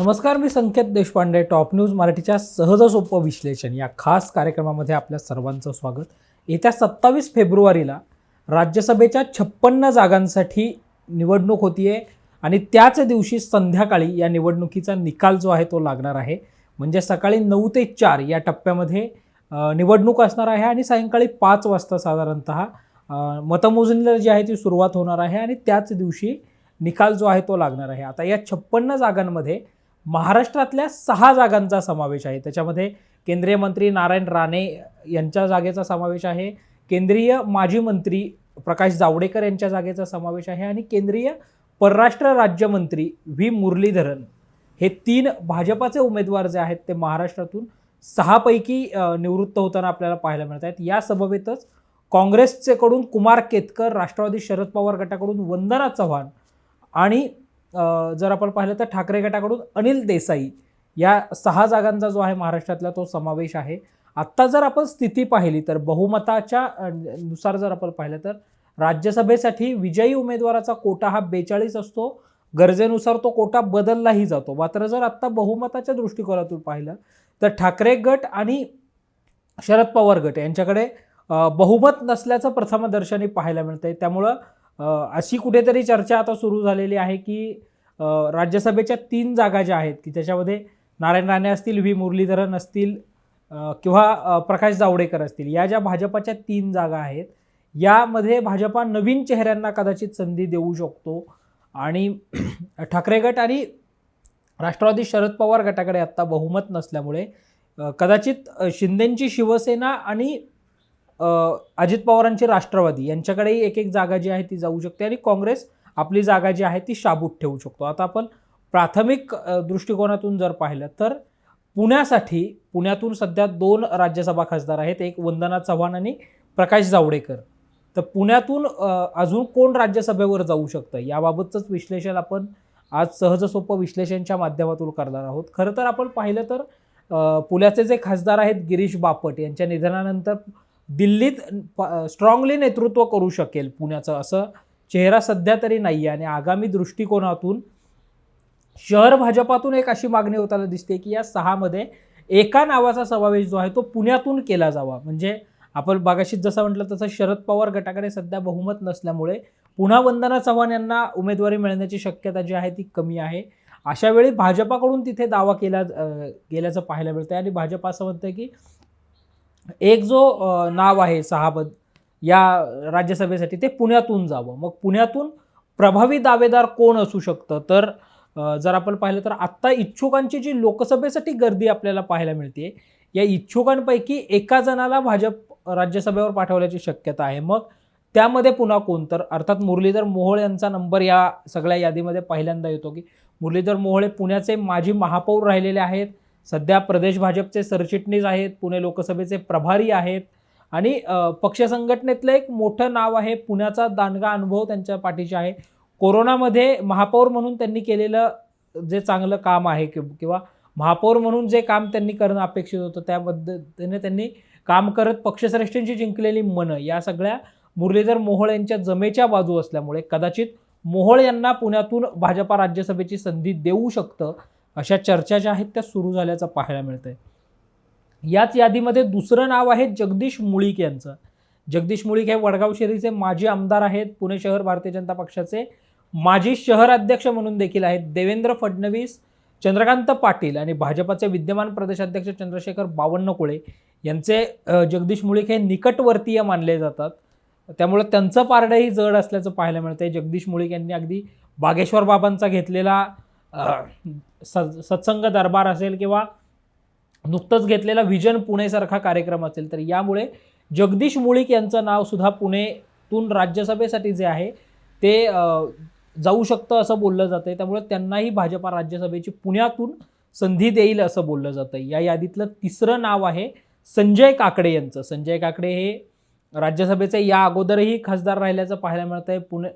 नमस्कार मी Sanket Deshpande top news मराठीच्या सहज सोपं विश्लेषण. या खास कार्यक्रमामध्ये आपल्या सर्वांचं स्वागत. येत्या सत्तावीस फेब्रुवारीला राज्यसभेच्या छप्पन्न जागांसाठी निवडणूक होतीये आणि त्याच दिवशी संध्याकाळी या निवडणुकीचा निकाल जो आहे तो लागणार आहे. म्हणजे सकाळी नऊ ते चार या टप्प्यामध्ये निवडणूक असणार आहे आणि सायंकाळी पाच वाजता साधारणत मतमोजणीला जी आहे ती सुरुवात होणार आहे आणि त्याच दिवशी निकाल जो आहे तो लागणार आहे. आता या छप्पन्न जागांमध्ये महाराष्ट्रातल्या सहा जागांचा समावेश आहे. त्याच्यामध्ये केंद्रीय मंत्री नारायण राणे यांच्या जागेचा समावेश आहे. केंद्रीय माजी मंत्री प्रकाश जावडेकर यांच्या जागेचा समावेश आहे आणि केंद्रीय परराष्ट्र राज्यमंत्री व्ही. मुरलीधरन हे तीन भाजपाचे उमेदवार जे आहेत ते महाराष्ट्रातून सहापैकी निवृत्त होताना आपल्याला पाहायला मिळत आहेत. या सभेतच काँग्रेसचे कडून कुमार केतकर राष्ट्रवादी शरद पवार गटाकडून वंदना चव्हाण आणि जर आपण पाहिलं तर ठाकरे गटाकडून अनिल देसाई या सहा जागांचा जो आहे महाराष्ट्रातला तो समावेश आहे. आत्ता जर आपण स्थिती पाहिली तर बहुमताच्या नुसार जर आपण पाहिलं तर राज्यसभेसाठी विजयी उमेदवाराचा कोटा हा बेचाळीस असतो. गरजेनुसार तो कोटा बदललाही जातो. मात्र जर आत्ता बहुमताच्या दृष्टिकोनातून पाहिलं तर ठाकरे गट आणि शरद पवार गट यांच्याकडे बहुमत नसल्याचं प्रथमदर्शनी पाहायला मिळतंय. त्यामुळं अशी कुठेतरी चर्चा आता सुरू झालेली आहे की राज्यसभेच्या तीन जागा ज्या आहेत की त्याच्यामध्ये नारायण राणे असतील व्ही. मुरलीधरन असतील किंवा प्रकाश जावडेकर असतील या ज्या भाजपाच्या तीन जागा आहेत यामध्ये भाजपा नवीन चेहऱ्यांना कदाचित संधी देऊ शकतो. आणि ठाकरे गट आणि राष्ट्रवादी शरद पवार गटाकडे आत्ता बहुमत नसल्यामुळे कदाचित शिंदेंची शिवसेना आणि अजित पवारांची राष्ट्रवादी यांच्याकडेही एक एक जागा जी आहे ती जाऊ शकते. आणि काँग्रेस आपली जागा जी आहे ती शाबूत ठेवू शकतो. आता आपण प्राथमिक दृष्टिकोनातून जर पाहिलं तर पुण्यासाठी पुण्यातून सध्या दोन राज्यसभा खासदार आहेत एक वंदना चव्हाण आणि प्रकाश जावडेकर. तर पुण्यातून अजून कोण राज्यसभेवर जाऊ शकतं? याबाबतचंच विश्लेषण आपण आज सहज सोपं विश्लेषणच्या माध्यमातून करणार आहोत. खरं तर आपण पाहिलं तर पुण्याचे जे खासदार आहेत गिरीश बापट यांच्या निधनानंतर दिल्लीत स्ट्रॉंगली नेतृत्व करू शकेल पुण्याचं असं चेहरा सध्या तरी नाही आहे आणि आगामी दृष्टिकोनातून शहर भाजपातून एक अशी मागणी होताना दिसते की या सहामध्ये एका नावाचा समावेश जो आहे तो पुण्यातून केला जावा. म्हणजे आपण बागाशीत जसं म्हटलं तसं शरद पवार गटाकडे सध्या बहुमत नसल्यामुळे पुन्हा वंदना चव्हाण यांना उमेदवारी मिळण्याची शक्यता जी आहे ती कमी आहे. अशा वेळी भाजपाकडून तिथे दावा केला गेल्याचं पाहायला मिळतं आणि भाजप असं म्हणतं की एक जो नाव आहे सहाबद या राज्यसभेसाठी ते पुण्यातून जावं. मग पुण्यातून प्रभावी दावेदार कोण असू शकतं? तर जर आपण पाहिलं तर आत्ता इच्छुकांची जी लोकसभेसाठी गर्दी आपल्याला पाहायला मिळते या इच्छुकांपैकी एका जणाला भाजप राज्यसभेवर पाठवण्याची शक्यता आहे. मग त्यामध्ये पुन्हा कोण? तर अर्थात मुरलीधर मोहोळ यांचा नंबर या सगळ्या यादीमध्ये पहिल्यांदा येतो की मुरलीधर मोहोळे पुण्याचे माजी महापौर राहिलेले आहेत. सध्या प्रदेश भाजपचे सरचिटणीस आहेत. पुणे लोकसभेचे प्रभारी आहेत. आणि पक्ष संघटनेतलं एक मोठं नाव आहे पुण्याचा दांडगा अनुभव त्यांच्या पाठीशी आहे. कोरोनामध्ये महापौर म्हणून त्यांनी केलेलं जे चांगलं काम आहे कि- किंवा महापौर म्हणून जे काम त्यांनी करणं अपेक्षित होतं त्याबद्दल त्यांनी काम करत पक्षश्रेष्ठींची जिंकलेली मनं या सगळ्या मुरलीधर मोहोळ यांच्या जमेच्या बाजू असल्यामुळे कदाचित मोहोळ यांना पुण्यातून भाजपा राज्यसभेची संधी देऊ शकतं अशा चर्चा ज्या आहेत त्या सुरू झाल्याचं पाहायला मिळतंय. याच यादीमध्ये दुसरं नाव आहे जगदीश मुळीक यांचं. जगदीश मुळीक हे वडगाव शहरीचे माजी आमदार आहेत पुणे शहर भारतीय जनता पक्षाचे माजी शहर अध्यक्ष म्हणून देखील आहेत देवेंद्र फडणवीस चंद्रकांत पाटील आणि भाजपाचे विद्यमान प्रदेशाध्यक्ष चंद्रशेखर बावनकुळे यांचे जगदीश मुळीक हे निकटवर्तीय मानले जातात. त्यामुळे त्यांचं पारडंही जड असल्याचं पाहायला मिळतं आहे जगदीश मुळीक यांनी अगदी बागेश्वर बाबांचा घेतलेला स- सत्संग दरबार असेल किंवा नुकतंच घेतलेला व्हिजन पुणेसारखा कार्यक्रम असेल तर यामुळे जगदीश मुळीक यांचं नाव सुद्धा पुणेतून राज्यसभेसाठी जे आहे ते जाऊ शकतं असं बोललं जातं त्यामुळे त्यांनाही भाजपा राज्यसभेची पुण्यातून संधी देईल असं बोललं जातं या यादीतलं तिसरं नाव आहे संजय काकडे यांचं. संजय काकडे हे राज्यसभेचे या अगोदरही खासदार राहिल्याचं पाहायला मिळतं आहे पुणे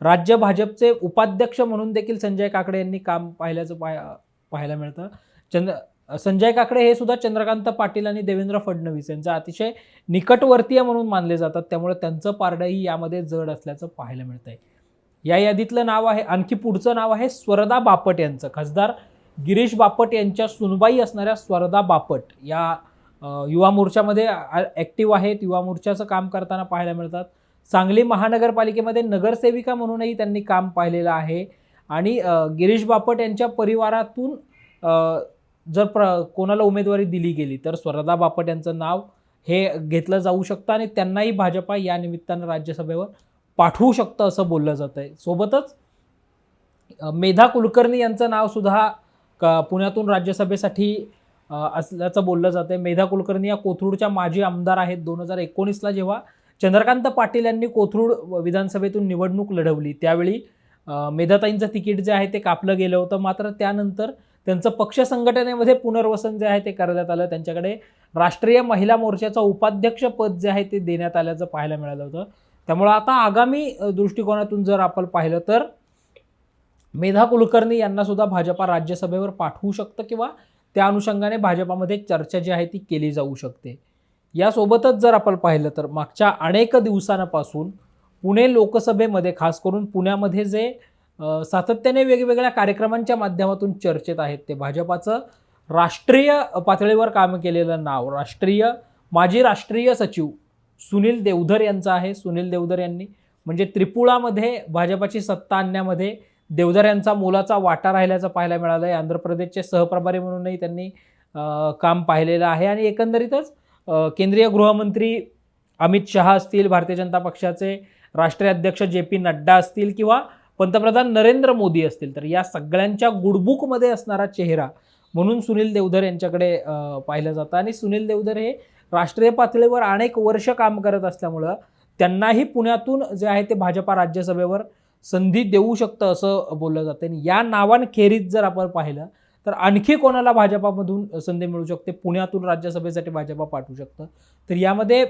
राज्य भाजपचे उपाध्यक्ष म्हणून देखील संजय काकडे यांनी काम पाहिल्याचं पाहायला मिळतं. चंद्र संजय काकडे हे सुद्धा चंद्रकांत पाटील आणि देवेंद्र फडणवीस यांचा अतिशय निकटवर्तीय म्हणून मानले जातात. त्यामुळे त्यांचं पारडंही यामध्ये जड असल्याचं पाहायला मिळतंय. या यादीतलं नाव आहे आणखी पुढचं नाव आहे स्वरदा बापट यांचं. खासदार गिरीश बापट यांच्या सुनबाई असणाऱ्या स्वरदा बापट या युवा मोर्चामध्ये ॲक्टिव्ह आहेत. युवा मोर्चाचं काम करताना पाहायला मिळतात. सांगली महानगरपालिकेमध्ये नगरसेविका म्हणूनही त्यांनी काम पाहिलेलं आहे. आणि गिरीश बापट यांच्या परिवारातून जर प्र कोणाला उमेदवारी दिली गेली तर स्वरदा बापट यांचं नाव हे घेतलं जाऊ शकतं आणि त्यांनाही भाजपा या निमित्तानं राज्यसभेवर पाठवू शकतं असं बोललं जात आहे सोबतच मेधा कुलकर्णी यांचं नावसुद्धा क पुण्यातून राज्यसभेसाठी असल्याचं बोललं जातं आहे मेधा कुलकर्णी या कोथरूडच्या माजी आमदार आहेत. दोन हजार एकोणीसला जेव्हा चंद्रकांत पाटील यांनी कोथरूड विधानसभेतून निवडणूक लढवली त्यावेळी मेधाताईंचं तिकीट जे आहे ते कापलं गेलं होतं. मात्र त्यानंतर त्यांचं पक्ष संघटनेमध्ये पुनर्वसन जे आहे ते करण्यात आलं. त्यांच्याकडे राष्ट्रीय महिला मोर्चाचं उपाध्यक्ष पद जे आहे ते देण्यात आल्याचं पाहायला मिळालं होतं. त्यामुळं आता आगामी दृष्टिकोनातून जर आपण पाहिलं तर मेधा कुलकर्णी यांना सुद्धा भाजपा राज्यसभेवर पाठवू शकतं किंवा त्या अनुषंगाने भाजपामध्ये चर्चा जी आहे ती केली जाऊ शकते. यासोबतच जर आपण पाहिलं तर मागच्या अनेक दिवसांपासून पुणे लोकसभेमध्ये खास करून पुण्यामध्ये जे सातत्याने वेगवेगळ्या कार्यक्रमांच्या माध्यमातून चर्चेत आहेत ते भाजपाचं राष्ट्रीय पातळीवर काम केलेलं नाव. राष्ट्रीय माजी राष्ट्रीय सचिव सुनील देवधर यांचं आहे. सुनील देवधर यांनी म्हणजे त्रिपुरामध्ये भाजपाची सत्ता आणण्यामध्ये देवधर यांचा मोलाचा वाटा राहिल्याचं पाहायला मिळालं आहे आंध्र प्रदेशचे सहप्रभारी म्हणूनही त्यांनी काम पाहिलेलं आहे. आणि एकंदरीतच केंद्रीय गृहमंत्री अमित शहा असतील भारतीय जनता पक्षाचे राष्ट्रीय अध्यक्ष जे पी नड्डा असतील किंवा पंतप्रधान नरेंद्र मोदी असतील तर या सगळ्यांच्या गुडबुकमध्ये असणारा चेहरा म्हणून सुनील देवधर यांच्याकडे पाहिलं जातं. आणि सुनील देवधर हे राष्ट्रीय पातळीवर अनेक वर्ष काम करत असल्यामुळं त्यांनाही पुण्यातून जे आहे ते भाजपा राज्यसभेवर संधी देऊ शकतं असं बोललं जातं. आणि या नावांखेरीज जर आपण पाहिलं तर आणखी कोणाला भाजपामधून संधी मिळू शकते? पुण्यातून राज्यसभेसाठी भाजपा पाठवू शकतं? तर यामध्ये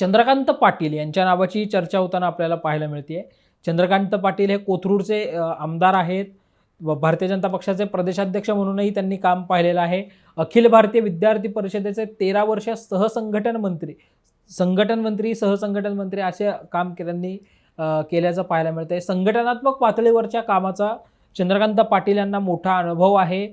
चंद्रकांत पाटील यांच्या नावाची चर्चा होताना आपल्याला पाहायला मिळते चंद्रकांत पाटील हे कोथरूडचे आमदार आहेत. व भारतीय जनता पक्षाचे प्रदेशाध्यक्ष म्हणूनही त्यांनी काम पाहिलेलं आहे. अखिल भारतीय विद्यार्थी परिषदेचे तेरा वर्ष सहसंघटन मंत्री संघटन मंत्री सहसंघटन मंत्री असे काम त्यांनी केल्याचं पाहायला मिळतं आहे संघटनात्मक पातळीवरच्या कामाचा चंद्रकांत पाटील यांना मोठा अनुभव आहे.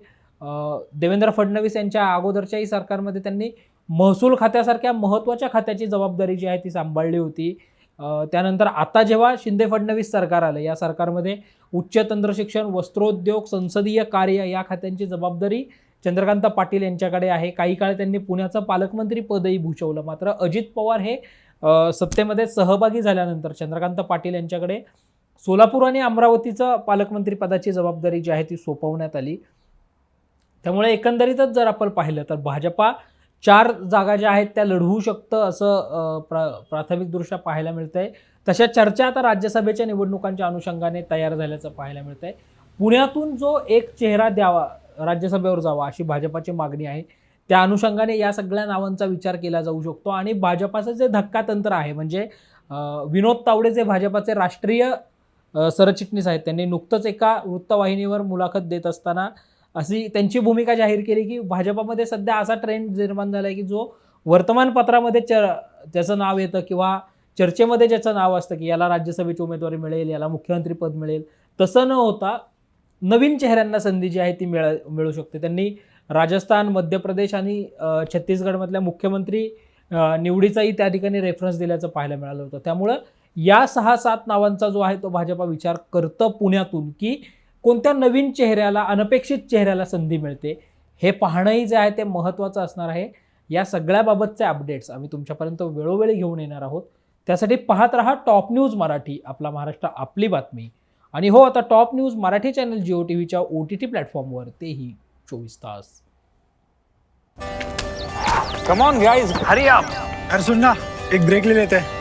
देवेंद्र फडणवीस यांच्या अगोदरच्याही सरकारमध्ये त्यांनी महसूल खात्यासारख्या महत्त्वाच्या खात्याची जबाबदारी जी आहे ती सांभाळली होती. त्यानंतर आता जेव्हा शिंदे फडणवीस सरकार आलं या सरकारमध्ये उच्च तंत्रशिक्षण वस्त्रोद्योग संसदीय कार्य या खात्यांची जबाबदारी चंद्रकांत पाटील यांच्याकडे आहे. काही काळ त्यांनी पुण्याचं पालकमंत्री पदही भूषवलं. मात्र अजित पवार हे सत्तेमध्ये सहभागी झाल्यानंतर चंद्रकांत पाटील यांच्याकडे सोलापूर आणि अमरावतीचं पालकमंत्री पदाची जबाबदारी जी आहे ती सोपवण्यात आली. त्यामुळे एकंदरीतच जर आपण पाहिलं तर भाजपा चार जागा ज्या आहेत त्या लढवू शकतं असं प्र प्रा प्राथमिकदृष्ट्या पाहायला मिळतं आहे तशा चर्चा आता राज्यसभेच्या निवडणुकांच्या अनुषंगाने तयार झाल्याचं पाहायला मिळतं आहे पुण्यातून जो एक चेहरा द्यावा राज्यसभेवर जावा अशी भाजपाची मागणी आहे त्या अनुषंगाने या सगळ्या नावांचा विचार केला जाऊ शकतो. आणि भाजपाचं जे धक्का तंत्र आहे म्हणजे विनोद तावडे जे भाजपाचे राष्ट्रीय सरचिटणीस आहेत त्यांनी नुकतंच एका वृत्तवाहिनीवर मुलाखत देत असताना अशी त्यांची भूमिका जाहीर केली की भाजपामध्ये सध्या असा ट्रेंड निर्माण झाला आहे की जो वर्तमानपत्रामध्ये च त्याचं नाव येतं किंवा चर्चेमध्ये ज्याचं नाव असतं की याला राज्यसभेची उमेदवारी मिळेल याला मुख्यमंत्रीपद मिळेल तसं न होता नवीन चेहऱ्यांना संधी जी आहे ती मिळ मिळू शकते. त्यांनी राजस्थान मध्य प्रदेश आणि छत्तीसगडमधल्या मुख्यमंत्री निवडीचाही त्या ठिकाणी रेफरन्स दिल्याचं पाहायला मिळालं होतं. त्यामुळं या सहा सात नावांचा जो आहे तो भाजपा विचार करतं पुण्यातून की कोणत्या नवीन चेहऱ्याला अनपेक्षित चेहऱ्याला संधी मिळते? हे पाहणंही जे आहे ते महत्त्वाचं असणार आहे. या सगळ्याबाबतचे अपडेट्स आम्ही तुमच्यापर्यंत वेळोवेळी घेऊन येणार आहोत. त्यासाठी पाहत रहा टॉप न्यूज मराठी आपला महाराष्ट्र आपली बातमी. आणि हो आता top news Marathi channel Jio T व्हीच्या ओ टी टी प्लॅटफॉर्मवर तेही चोवीस तास. Come on, guys, hurry up. यार सुन ना एक ब्रेक ले लेते. हैं